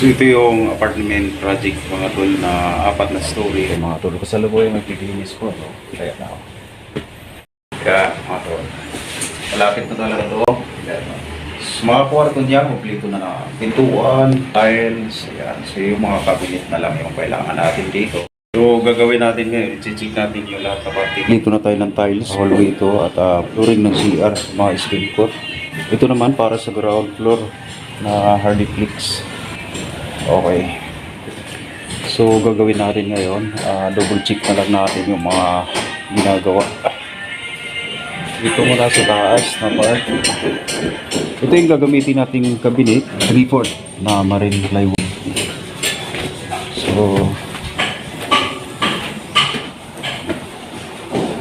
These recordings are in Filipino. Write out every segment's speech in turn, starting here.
So ito yung apartment project mga tol na apat na story. Mga tol, kasalukuyan magpipilinis ko. No? Kaya na ako. Kaya mga tol, malapit na talaga to. Kaya, so, mga kwarto niya, kumplito na na. Pintuan, tiles, ayan. So yung mga cabinet na lang yung kailangan natin dito. So gagawin natin ngayon, i-check natin yung lahat ng parte. Dito na tayo ng tiles, hallway ito at uh, flooring ng CR, mga skin coat. Ito naman para sa ground floor na hardiplex. Okay. So, gagawin natin ngayon, ah, double check na lang natin yung mga ginagawa. Dito muna sa taas na part. Ito yung gagamitin nating cabinet, 3-4 na marine plywood. So,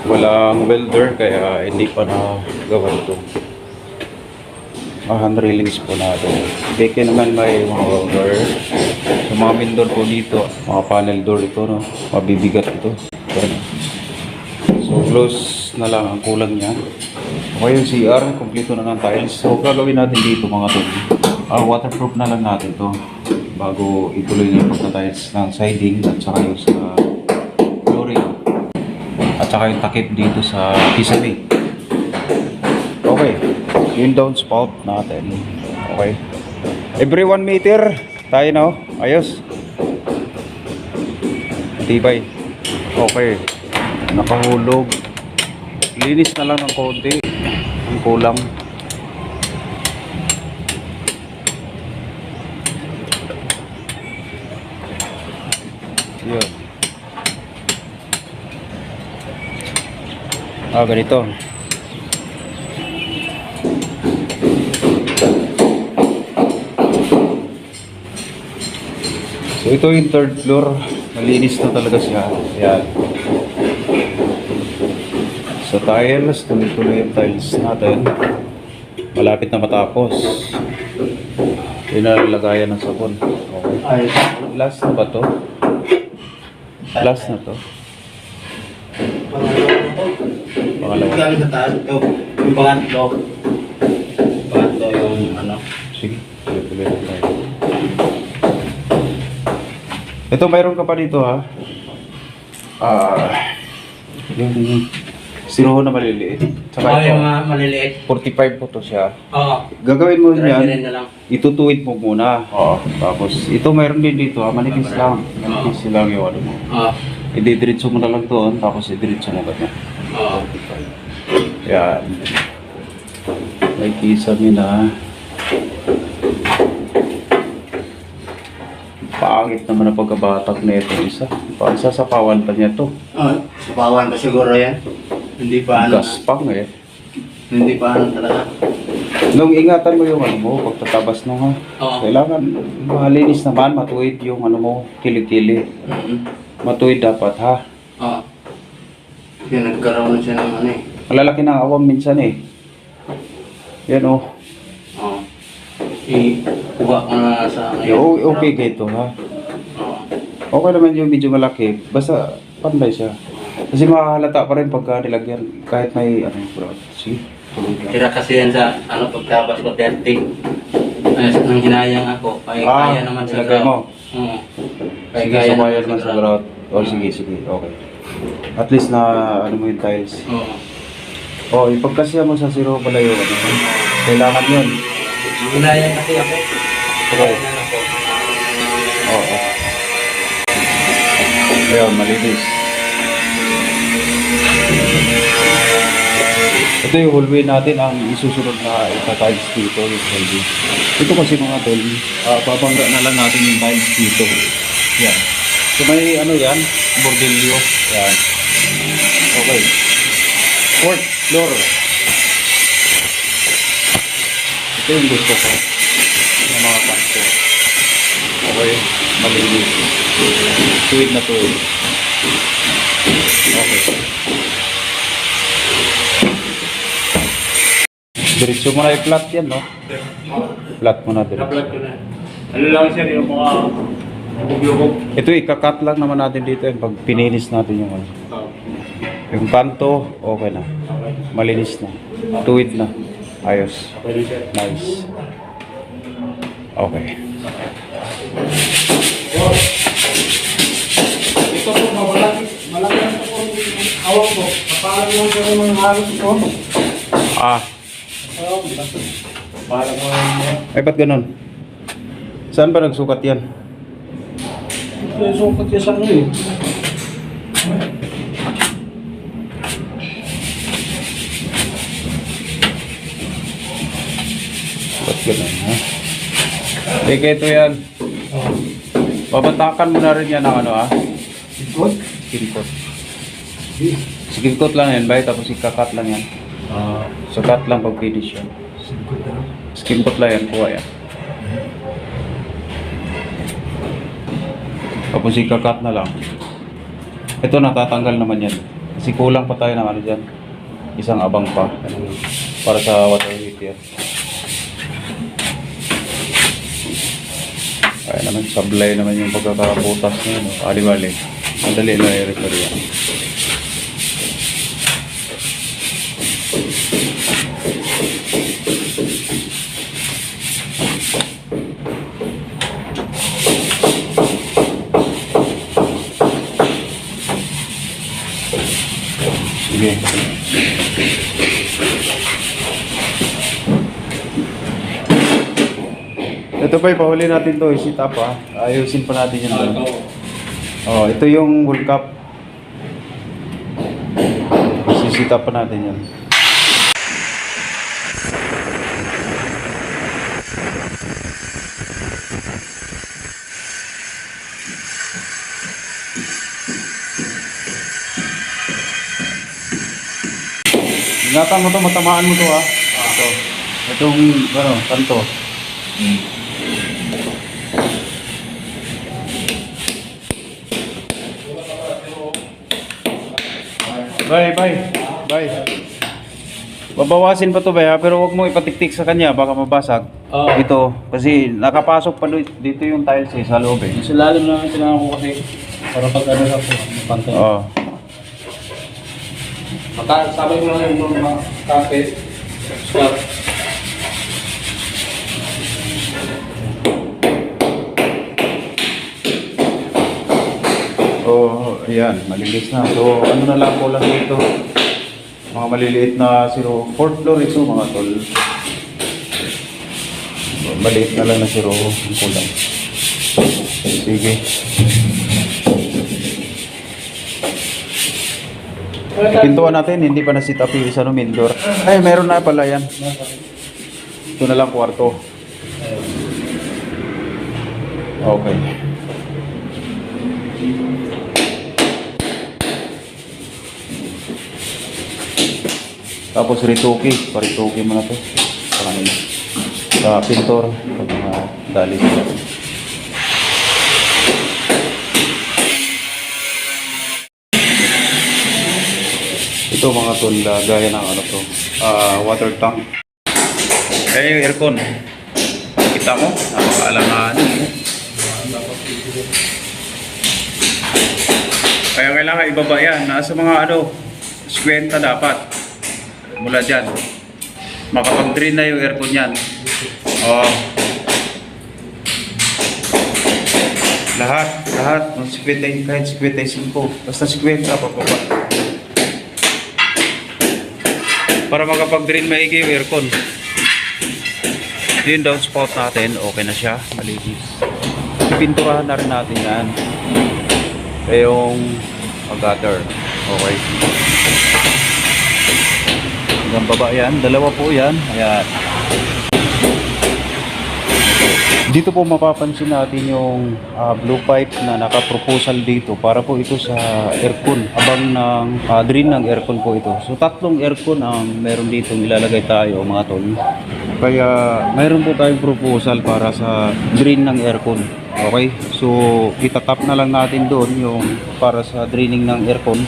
walang welder kaya hindi pa na gawa ito. Mga hand railings po natin. Beke naman may mga welder. So, mga main door po dito, mga panel door ito, no? Mabibigat ito. So, close na lang ang kulang niya. Okay yung CR, kompleto na ng tiles. So, gagawin natin dito mga to. Ah, waterproof na lang natin to bago ituloy na yung pagka-tiles ng siding at saka yung sa flooring at saka yung takip dito sa kisame. Okay, yung downspout natin. Okay. Every 1 meter, tayo na oh. Ayos. Tibay. Okay. Nakahulog. Linis na lang ng konti. Ang kulang. Yun. Ah, ganito. So ito yung third floor. Malinis na talaga siya. Ayan. Sa tiles, tuloy-tuloy yung tiles natin. Malapit na matapos. Yun lagayan ng sabon. Okay. Ay, Last na ba to? Last na to? Pangalawa. Sa taas ito. Yung ano. Sige, tuloy-tuloy na tayo. Ito, mayroon ka pa dito ha. Ah, yung sinuho na maliliit. Saka Saka yung ito, mga maliliit. 45 po to siya. Oo. Gagawin mo Try yan, na lang. itutuwid mo muna. Oo. Tapos, ito mayroon din dito ha, manipis lang. Manipis lang yung ano mo. Oo. Ididiretso mo na lang doon, tapos idiretso mo ganyan. Oo. Yan. May kisame na. Pangit naman ang pagkabatak na ito isa. Parang sasapawan pa niya to. Oh, supawan pa siguro yan. Hindi pa ano. Gaspang eh. Hindi pa ano talaga. Nung ingatan mo yung ano mo, pagtatabas nung ha. Oo. Kailangan malinis naman, matuwid yung ano mo, kilikili. Mhm. Matuwid dapat ha. Oo. Yan, nagkaroon na siya ng ano eh. Malalaki ng awam minsan eh. Yan oh. I-kuha ko na sa ano O- Okay kayo ha. Oo. Okay naman yung medyo malaki. Basta panday siya. Kasi makahalata pa rin pagka nilagyan kahit may ano bro. Lang. Tira kasi yan sa ano pagtabas ko 30. Ay, nang hinayang ako. Ay, Ah, kaya naman sa nilagay mo? Oo. Ay, Sige, so kaya naman sa grout. O sige, sige. Okay. At least na ano mo yung tiles. Oo. O, ipagkasya mo sa zero pala yung ano. Kailangan yun. Hinayang kasi ako. Okay. Kaya ako. Oo. Ayun, malinis. Ito yung hallway natin ang isusunod na ita-tiles dito, yung hallway. Ito kasi mga tol, uh, babangga na lang natin yung tiles dito. Yan. So may ano yan, bordelyo. Yan. Okay. Fourth floor. Ito yung gusto ko ng mga kanto. Okay, malinis. Tuwid na tuwid. Okay. Diretso mo na i-flat yan, no? Flat mo na diretso. Na-vlog ko na. Ano lang siya yung mga bubiyog. Ito, ikakat lang naman natin dito yan pag pininis natin yung ano. Yung kanto, okay na. Malinis na. Tuwid na. Ayos. Nice. Okay. Ito po, malaki, malaki po ang. Kapalan lang po yung mga halos ko. Ah, Kapalan mo ay ba't ganun? Saan ba nagsukat yan? Ito yung sukat niya sa ano ganun, ha? Ito yan. Babatakan mo na rin yan ng ano, ah. Ikot? Skin coat. Skin coat lang yan, bay. Tapos ikakat lang yan. Ah, Sukat lang pag finish yan. Skin coat lang yan, kuha yan. Tapos ikakat na lang. Ito natatanggal naman yan. Kasi kulang pa tayo ng ano dyan. Isang abang pa. Para sa water heater. Kaya naman, sablay naman yung pagkakabutas niya. No? Ali-bali. Madali lang i-repair yan. Ito pa, natin to. Sit up ah. Ayusin pa natin yan. doon. Oh, ito yung wool cup. Sisit up pa natin yan. Ingatan mo to, matamaan mo to ah. Ito. Itong, ano, kanto. Bye, bye. Bye. Babawasin pa to ba pero wag mo ipatiktik sa kanya baka mabasag. Oo. Ito kasi nakapasok pa dito yung tiles eh, sa loob eh. Sa lalim na tinanong ko kasi para pag ano po, pantay. Oh. Maka, sabay mo lang yung mga kape. Stop. Oh, ayan, malinis na. So, ano na lang ko lang dito. Mga maliliit na zero. Fourth floor ito mga tol. So, maliit na lang na zero ang kulang. Sige. Pintuan natin, hindi pa na-sit up yung isa no main door. Ay, meron na pala yan. Ito na lang kwarto. Okay. Tapos rituki, parituki mo na to. Sa kanila. Sa pintor, sa mga dali. Ito mga tol, ah, gaya ng ano to, ah, water tank. Eh, yung aircon. Kita mo, napakaalangan. Kaya kailangan ibaba yan. Nasa mga ano, 50 dapat. Mula dyan. Makapag-drain na yung aircon yan. Oo. Lahat, lahat. Ng 50, kahit 55. Basta 50, papaba. Para makapag-drain maigi yung aircon. Yung downspout natin, okay na siya. Malinis. Pinturahan na rin natin yan. Yung gutter. Okay. Hanggang baba yan. Dalawa po yan. Ayan. Dito po mapapansin natin yung ah, blue pipe na naka-proposal dito para po ito sa aircon. Abang ng ah, drain ng aircon po ito. So tatlong aircon ang meron dito ilalagay tayo mga tol. Kaya mayroon po tayong proposal para sa drain ng aircon. Okay? So itatap na lang natin doon yung para sa draining ng aircon.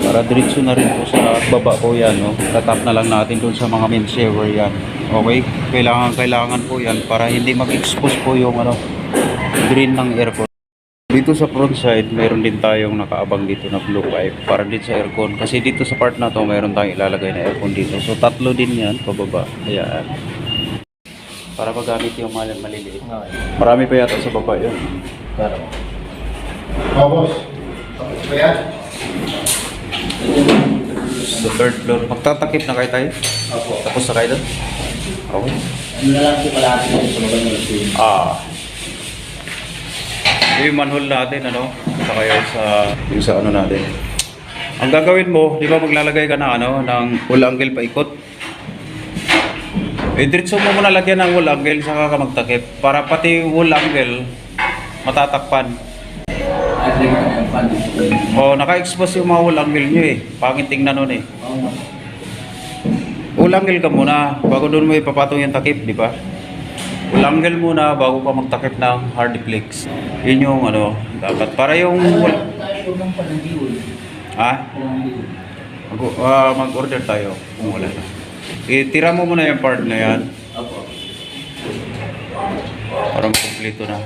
Para diretso na rin po sa baba po yan. No? Tatap na lang natin doon sa mga main shower yan. Okay? Kailangan, kailangan po yan para hindi mag-expose po yung ano, drain ng aircon. Dito sa front side, meron din tayong nakaabang dito na blue pipe para din sa aircon. Kasi dito sa part na to, meron tayong ilalagay na aircon dito. So tatlo din yan, pababa. Ayan. Para magamit yung mal- maliliit. Okay. Marami pa yata sa baba yun. Pero, Oh, boss. Ba yan? The third floor. Magtatakip na kayo tayo? Opo. Tapos na kayo doon? Okay. Ano na lang po pala natin sa mga ng Ah. Yung manhole natin, ano? Saka yung sa, yung sa ano natin. Ang gagawin mo, di ba maglalagay ka ng ano, ng wall angle paikot? Eh, diretso mo muna lagyan ng wall angle, saka ka magtakip. Para pati wall angle, matatakpan. At rin na yung pan. O, naka-expose yung mga wall angle nyo eh. Pangit tingnan nun eh. Wall angle ka muna, bago doon mo ipapatong yung takip, di ba? Wall angle muna bago ka magtakip ng hard flex. Yun yung ano, dapat. Para yung. Ha? Mag- ah, mag-order tayo kung wala na. Itira mo muna yung part na yan para makumpleto na.